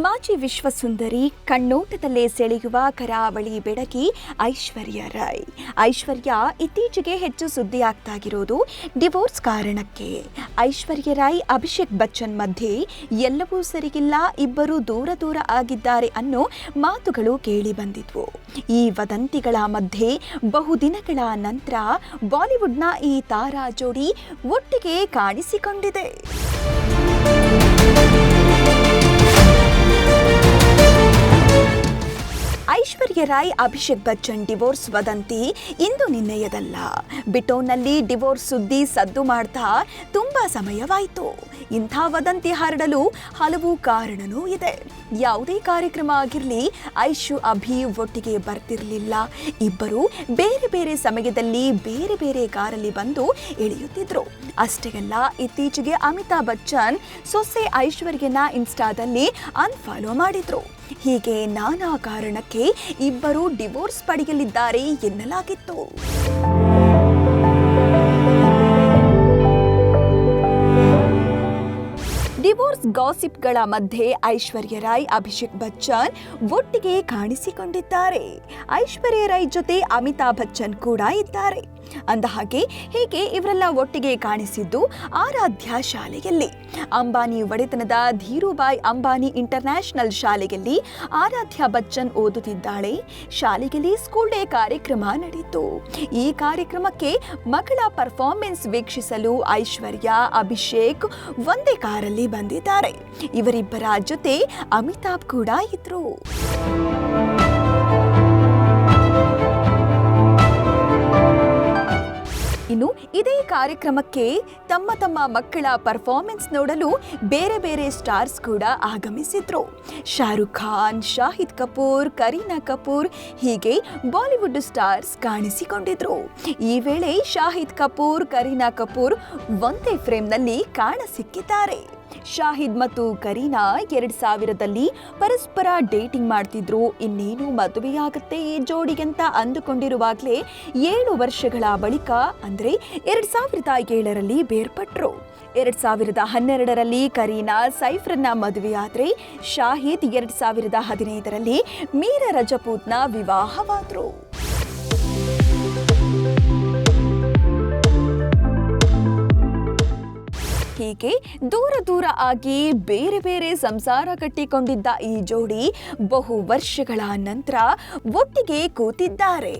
ಮಾಜಿ ವಿಶ್ವಸುಂದರಿ ಕಣ್ಣೋಟದಲ್ಲೇ ಸೆಳೆಯುವ ಕರಾವಳಿ ಬೆಡಗಿ ಐಶ್ವರ್ಯ ರಾಯ್ ಐಶ್ವರ್ಯ ಇತ್ತೀಚೆಗೆ ಹೆಚ್ಚು ಸುದ್ದಿ ಆಗ್ತಾಗಿರೋದು ಡಿವೋರ್ಸ್ ಕಾರಣಕ್ಕೆ. ಐಶ್ವರ್ಯ ರಾಯ್ ಅಭಿಷೇಕ್ ಬಚ್ಚನ್ ಮಧ್ಯೆ ಎಲ್ಲವೂ ಸರಿಗಿಲ್ಲ, ಇಬ್ಬರು ದೂರ ದೂರ ಆಗಿದ್ದಾರೆ ಅನ್ನೋ ಮಾತುಗಳು ಕೇಳಿ ಬಂದಿದ್ವು. ಈ ವದಂತಿಗಳ ಮಧ್ಯೆ ಬಹುದಿನಗಳ ನಂತರ ಬಾಲಿವುಡ್ನ ಈ ತಾರಾ ಜೋಡಿ ಒಟ್ಟಿಗೆ ಕಾಣಿಸಿಕೊಂಡಿದೆ. ರಾಯ್, ಅಭಿಷೇಕ್ ಬಚ್ಚನ್ ಡಿವೋರ್ಸ್ ವದಂತಿ ಇಂದು ನಿನ್ನೆಯದಲ್ಲ ಬಿಟೋನಲ್ಲಿ ಡಿವೋರ್ಸ್ ಸುದ್ದಿ ಸದ್ದು ಮಾಡ್ತಾ ತುಂಬಾ ಸಮಯವಾಯಿತು. ಇಂಥ ವದಂತಿ ಹರಡಲು ಹಲವು ಕಾರಣನೂ ಇದೆ. ಯಾವುದೇ ಕಾರ್ಯಕ್ರಮ ಆಗಿರಲಿ, ಐಶು ಅಭಿ ಒಟ್ಟಿಗೆ ಬರ್ತಿರಲಿಲ್ಲ. ಇಬ್ಬರು ಬೇರೆ ಬೇರೆ ಸಮಯದಲ್ಲಿ ಬೇರೆ ಬೇರೆ ಕಾರಲ್ಲಿ ಬಂದು ಇಳಿಯುತ್ತಿದ್ರು ಅಷ್ಟೇ ಅಲ್ಲ ಇತ್ತೀಚೆಗೆ ಅಮಿತಾಬ್ ಬಚ್ಚನ್ ಸೊಸೆ ಐಶ್ವರ್ಯನ ಇನ್ಸ್ಟಾದಲ್ಲಿ ಅನ್ಫಾಲೋ ಮಾಡಿದ್ರು. ಹೀಗೆ ನಾನಾ ಕಾರಣಕ್ಕೆ ಇಬ್ಬರು ಡಿವೋರ್ಸ್ ಪಡೆಯಲಿದ್ದಾರೆ ಎನ್ನಲಾಗಿತ್ತು. ಡಿವೋರ್ಸ್ ಗಾಸಿಪ್ಗಳ ಮಧ್ಯೆ ಐಶ್ವರ್ಯ ರಾಯ್, ಅಭಿಷೇಕ್ ಬಚ್ಚನ್ ಒಟ್ಟಿಗೆ ಕಾಣಿಸಿಕೊಂಡಿದ್ದಾರೆ. ಐಶ್ವರ್ಯ ರಾಯ್ ಜೊತೆ ಅಮಿತಾಬ್ ಬಚ್ಚನ್ ಕೂಡ ಇದ್ದಾರೆ. ಅಂದಹಾಗೆ ಹೀಗೆ ಇವರೆಲ್ಲ ಒಟ್ಟಿಗೆ ಕಾಣಿಸಿದ್ದು ಆರಾಧ್ಯ ಶಾಲೆಯಲ್ಲಿ. ಅಂಬಾನಿ ಒಡೆತನದ ಧೀರುಬಾಯ್ ಅಂಬಾನಿ ಇಂಟರ್ನ್ಯಾಷನಲ್ ಶಾಲೆಯಲ್ಲಿ ಆರಾಧ್ಯ ಬಚ್ಚನ್ ಓದುತ್ತಿದ್ದಾಳೆ. ಶಾಲೆಯಲ್ಲಿ ಸ್ಕೂಲ್ ಡೇ ಕಾರ್ಯಕ್ರಮ ನಡೆಯಿತು. ಈ ಕಾರ್ಯಕ್ರಮಕ್ಕೆ ಮಗಳ ಪರ್ಫಾರ್ಮೆನ್ಸ್ ವೀಕ್ಷಿಸಲು ಐಶ್ವರ್ಯ, ಅಭಿಷೇಕ್ ಒಂದೇ ಕಾರಲ್ಲಿ ಬಂದಿದ್ದಾರೆ. ಇವರಿಬ್ಬರ ಜೊತೆ ಅಮಿತಾಬ್ ಕೂಡ ಇದ್ರು. ಇನ್ನು ಇದೇ ಕಾರ್ಯಕ್ರಮಕ್ಕೆ ತಮ್ಮ ತಮ್ಮ ಮಕ್ಕಳ ಪರ್ಫಾರ್ಮೆನ್ಸ್ ನೋಡಲು ಬೇರೆ ಬೇರೆ ಸ್ಟಾರ್ಸ್ ಕೂಡ ಆಗಮಿಸಿದ್ರು. ಶಾರುಖ್ ಖಾನ್, ಶಾಹಿದ್ ಕಪೂರ್, ಕರೀನಾ ಕಪೂರ್ ಹೀಗೆ ಬಾಲಿವುಡ್ ಸ್ಟಾರ್ಸ್ ಕಾಣಿಸಿಕೊಂಡಿದ್ರು. ಈ ವೇಳೆ ಶಾಹಿದ್ ಕಪೂರ್, ಕರೀನಾ ಕಪೂರ್ ಒಂದೇ ಫ್ರೇಮ್ನಲ್ಲಿ ಕಾಣಸಿಕ್ಕಿದ್ದಾರೆ ಶಾಹಿದ್ ಮತ್ತು ಕರೀನಾ ಎರಡು ಸಾವಿರದಲ್ಲಿ ಪರಸ್ಪರ ಡೇಟಿಂಗ್ ಮಾಡ್ತಿದ್ರು. ಇನ್ನೇನು ಮದುವೆಯಾಗತ್ತೆ ಈ ಜೋಡಿಗಂತ ಅಂದುಕೊಂಡಿರುವಾಗಲೇ ಏಳು ವರ್ಷಗಳ ಬಳಿಕ, ಅಂದರೆ ಎರಡು ಸಾವಿರದ ಏಳರಲ್ಲಿ ಬೇರ್ಪಟ್ಟರು ಎರಡು ಸಾವಿರದ ಹನ್ನೆರಡರಲ್ಲಿ ಕರೀನಾ ಸೈಫ್ರನ್ನ ಮದುವೆಯಾದ್ರೆ ಶಾಹಿದ್ ಎರಡು ಸಾವಿರದ ಹದಿನೈದರಲ್ಲಿ ಮೀರ ರಜಪೂತ್ನ ವಿವಾಹವಾದ್ರು. ಹೀಗೆ ದೂರ ದೂರ ಆಗಿ ಬೇರೆ ಬೇರೆ ಸಂಸಾರ ಕಟ್ಟಿಕೊಂಡಿದ್ದ ಈ ಜೋಡಿ ಬಹು ವರ್ಷಗಳ ನಂತರ ಒಟ್ಟಿಗೆ ಕೂತಿದ್ದಾರೆ.